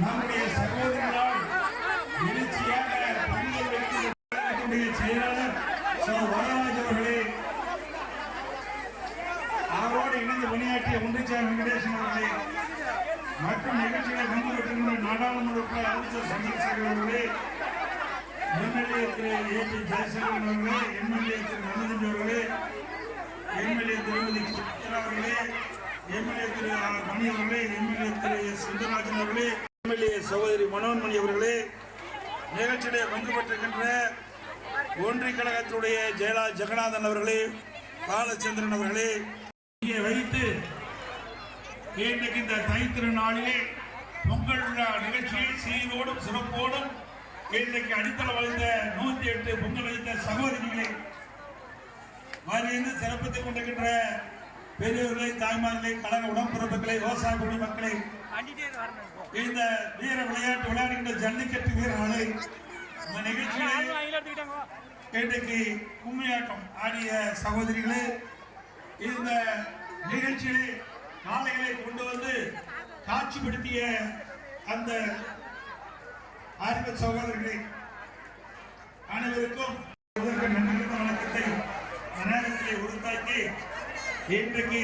நம்முடைய சகோதரர்களால் எழுச்சியாக பணிகள் வைத்து செயலாளர் சோ வரராஜ் அவர்களே அவரோடு இணைந்து பணியாற்றிய ஒன்றிச்சார் வெங்கடேசன் அவர்களே மற்றும் நிகழ்ச்சிகளை பங்கு பெற்றிருந்த நாடாளுமன்ற உறுப்பினர் அமைச்சர் சந்திரசேகர் அவர்களே எம்எல்ஏ திரு ஏ பி ஜெயசேகரன் அவர்களே எம்எல்ஏ திரு ரமணன் அவர்களே எம்எல்ஏ திருமதி சித்ரா அவர்களே எம்எல்ஏ திரு மணி அவர்களே எம்எல்ஏ திரு சுந்தரராஜன் அவர்களே எம்எல்ஏ சகோதரி மனோன்மணி அவர்களே நிகழ்ச்சியிலே பங்கு பெற்றிருக்கின்ற ஒன்றிய கழகத்தினுடைய ஜெயலா ஜெகநாதன் அவர்களே பாலச்சந்திரன் அவர்களே இங்கே வைத்து இன்றைக்கு இந்த தை திருநாளிலே பொங்கல் விழா நிகழ்ச்சியை சீரோடும் சிறப்போடும் இன்றைக்கு அடித்தளம் வளைந்த நூத்தி எட்டு பொங்கல் வைத்த சகோதரிகளை வருகின்ற சிறப்பித்துக் கொண்டிருக்கின்ற பெரியவர்களை தாய்மார்களை கழக உடன்பிறப்புகளை விவசாய குடிமக்களை இந்த வீர விளையாட்டு விளையாடுகின்ற ஜல்லிக்கட்டு வீரர்களை நிகழ்ச்சியிலே இன்றைக்கு கும்மியாட்டம் ஆடிய சகோதரிகளே இந்த நிகழ்ச்சியிலே காலைகளை கொண்டு வந்து காட்சிப்படுத்திய அந்த ஆர்வ சகோதரர்களை அனைவருக்கும் வணக்கத்தை நேரத்திலே உறுத்தாக்கி இன்றைக்கு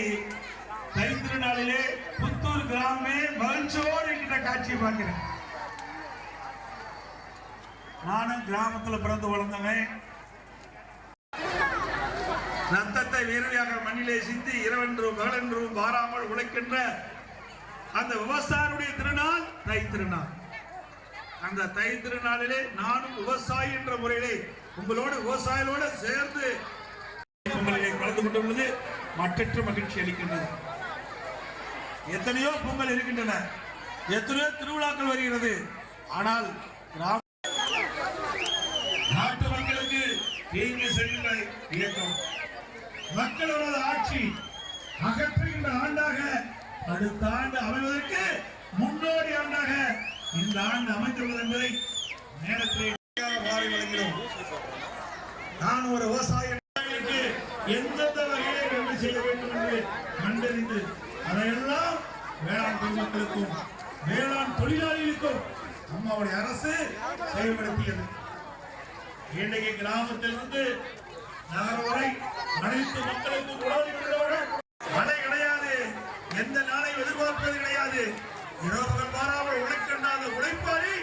தை திருநாளிலே புத்தூர் கிராமமே மகிழ்ச்சியோடு இருக்கின்ற காட்சியை பார்க்கிறேன். நானும் கிராமத்துல பிறந்து வளர்ந்தவன். ரத்தத்தை வேர்வையாக மண்ணிலே சிந்தி இரவென்றும் பகலென்றும் வாராமல் உழைக்கின்ற அந்த விவசாயியுடைய திருநாள் தை திருநாள் அந்த தை திருநாளிலே நானும் விவசாயி என்ற முறையிலே உங்களோட விவசாயிகளோட சேர்ந்து பொங்கலிலே கலந்து கொண்டுள்ளது. மற்றற்ற மகிழ்ச்சி அளிக்கின்றது. எத்தனையோ பொங்கல் இருக்கின்றன. எத்தனையோ திருவிழாக்கள் வருகிறது. ஆனால் கிராம நாட்டு மக்களுக்கு தீங்கு செய்கின்ற இயக்கம். மக்களோட ஆட்சி அகற்றுகின்ற ஆண்டாக அடுத்த ஆண்டு அமைவதற்கு முன்னோடி ஆண்டாக இந்த ஆண்டு அமைந்துள்ளது என்பதை நேரத்தில் வழங்கினோம் நான் ஒரு விவசாய விவசாயிகளுக்கு எந்தெந்த வகையிலே நன்மை செய்ய வேண்டும் என்பதை கண்டறிந்து அதையெல்லாம் வேளாண் பெருமக்களுக்கும் வேளாண் தொழிலாளிகளுக்கும் நம்மளுடைய அரசு செயல்படுத்தியது. இன்றைக்கு கிராமத்திலிருந்து நகர் வரை அனைத்து மக்களுக்கும் உணவளிக்கின்றவர்கள் மழை கிடையாது எந்த நாளையும் எதிர்பார்ப்பது கிடையாது. இரவுகள் மாறாமல் உழைக்கின்ற உழைப்பாளி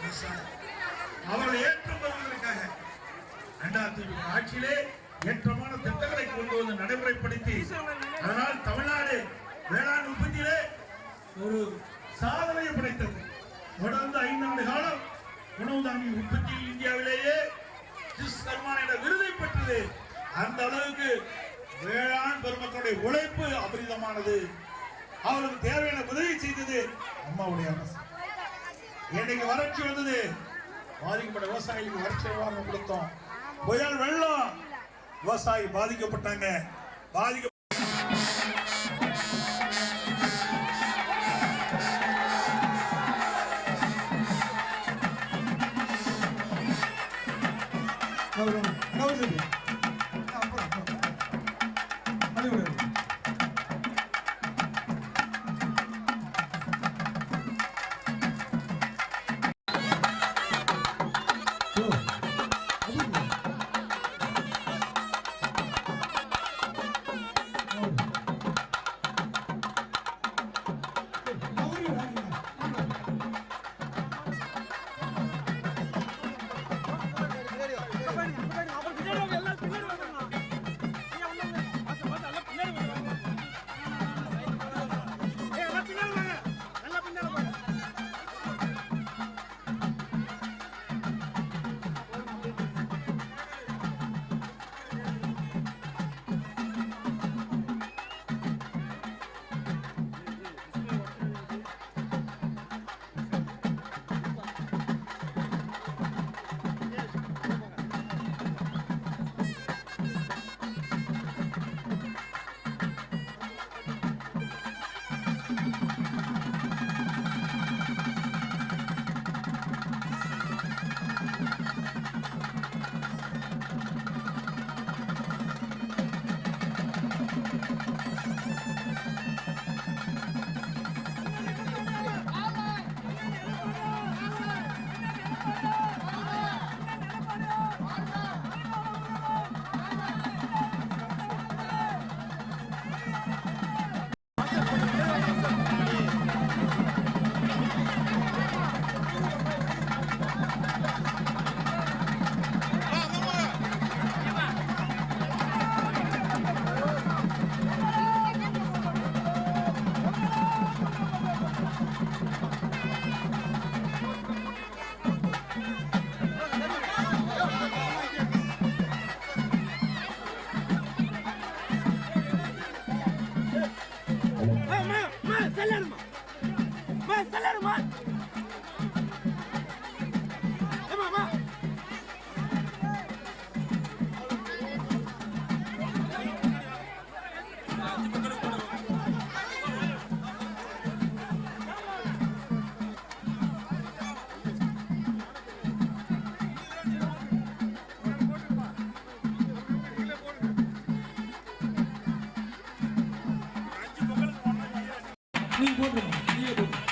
அவர்கள் அவர்களை ஏற்றம் பெறுவதற்காக இரண்டாயிரத்தி ஆட்சியிலே ஏற்றமான திட்டங்களை கொண்டு வந்து நடைமுறைப்படுத்தி அதனால் தமிழ்நாடு வேளாண் உற்பத்தியிலே ஒரு சாதனையை படைத்தது. தொடர்ந்து ஐந்தாண்டு காலம் உணவு தானிய உற்பத்தியில் இந்தியாவிலேயே என்ற விருதை பெற்றது. அந்த அளவுக்கு வேளாண் பெருமக்களுடைய உழைப்பு அபரிதமானது. அவருக்கு தேவையான உதவி செய்தது அம்மாவுடைய அரசு. இன்னைக்கு வறட்சி வந்தது. பாதிக்கப்பட்ட விவசாயிகளுக்கு வறட்சி நிவாரணம் கொடுத்தோம். புயல் வெள்ளம். விவசாயி பாதிக்கப்பட்டாங்க. பாதிக்க 위원으로 이어봅니다.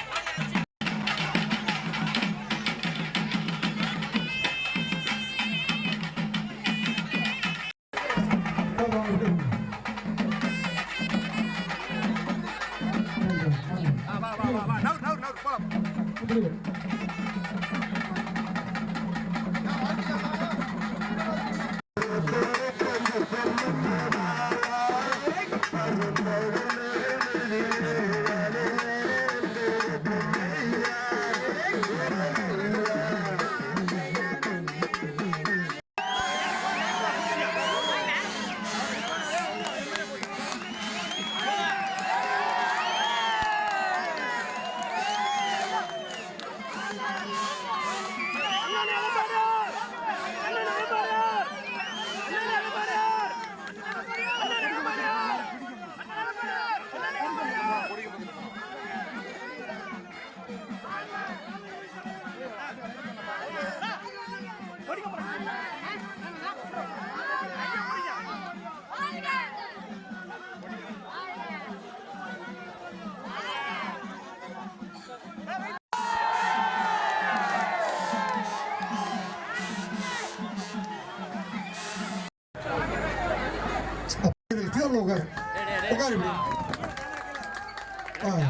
உட்காரு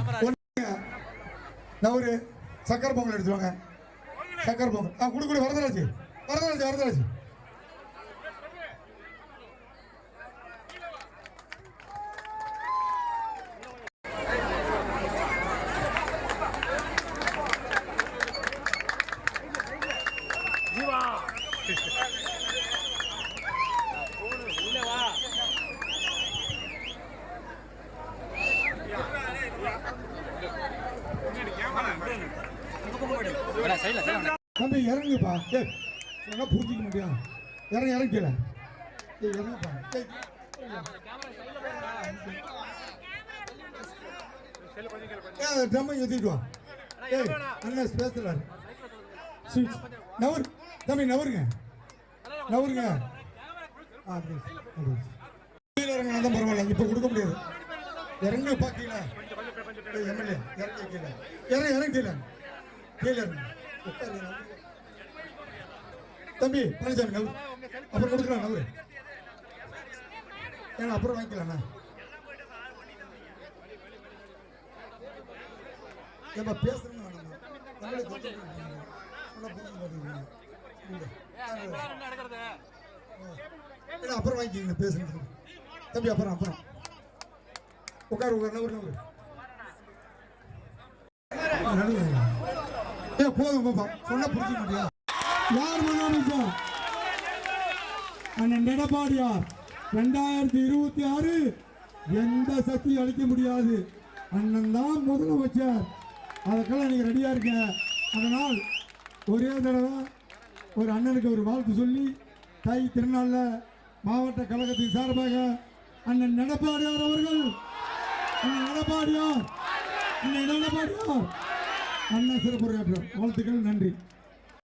இப்படி ஆ, சக்கரை பொங்கல் எடுத்து சக்கரை பொங்கல். ஆ குடு வரதராஜ். வரதராஜ் வரதராஜ். தம்பி இறங்குப்பா. ஏய் சொன்னா புரிஞ்சிக்க முடியும் இறங்க இறங்கிக்கல ஏய் இறங்குப்பா. ஏய். ஏய் ட்ரம் ஏத்திட்டு வா. ஏய் அண்ணன் பேசுறாரு ஸ்வீட் நவர் தம்பி நவருங்க நவருங்க ஆ கீழே இறங்கினா தான் பரவாயில்ல. இப்போ கொடுக்க முடியாது. இறங்க பாத்தீங்களா எம்எல்ஏ இறங்க கீழே. இறங்க இறங்க கீழே. கீழே தம்பி பழனிசாமி நவரு அப்புறம் கொடுக்கலாம் நவரு ஏன்னா அப்புறம் வாங்கிக்கலாம்ண்ணா. ஏப்பா பேசணும் அப்புறம் வாங்கிக்கிங்க பேசுங்க தம்பி. அப்புறம் அப்புறம். உட்காரு உட்காரு நவர் நவரு நடுவுல. போதும் பாப்பா? சொல்ல புரிஞ்சுக்க மாட்டியா யார் முதலமைச்சர் அண்ணன் எடப்பாடியார் ரெண்டாயிரத்தி இருபத்தி ஆறு எந்த சக்தியும் அளிக்க முடியாது. அண்ணன் தான் முதலமைச்சர். அதுக்கெல்லாம் நீங்க ரெடியா இருக்க அதனால் ஒரே தடவை ஒரு அண்ணனுக்கு ஒரு வாழ்த்து சொல்லி தை திருநாள்ல மாவட்ட கழகத்தின் சார்பாக அண்ணன் எடப்பாடியார் அவர்கள் அண்ணன் எடப்பாடியார் அண்ணன் எடப்பாடியார். நல்ல சிறப்பு வாழ்த்துக்கள் நன்றி.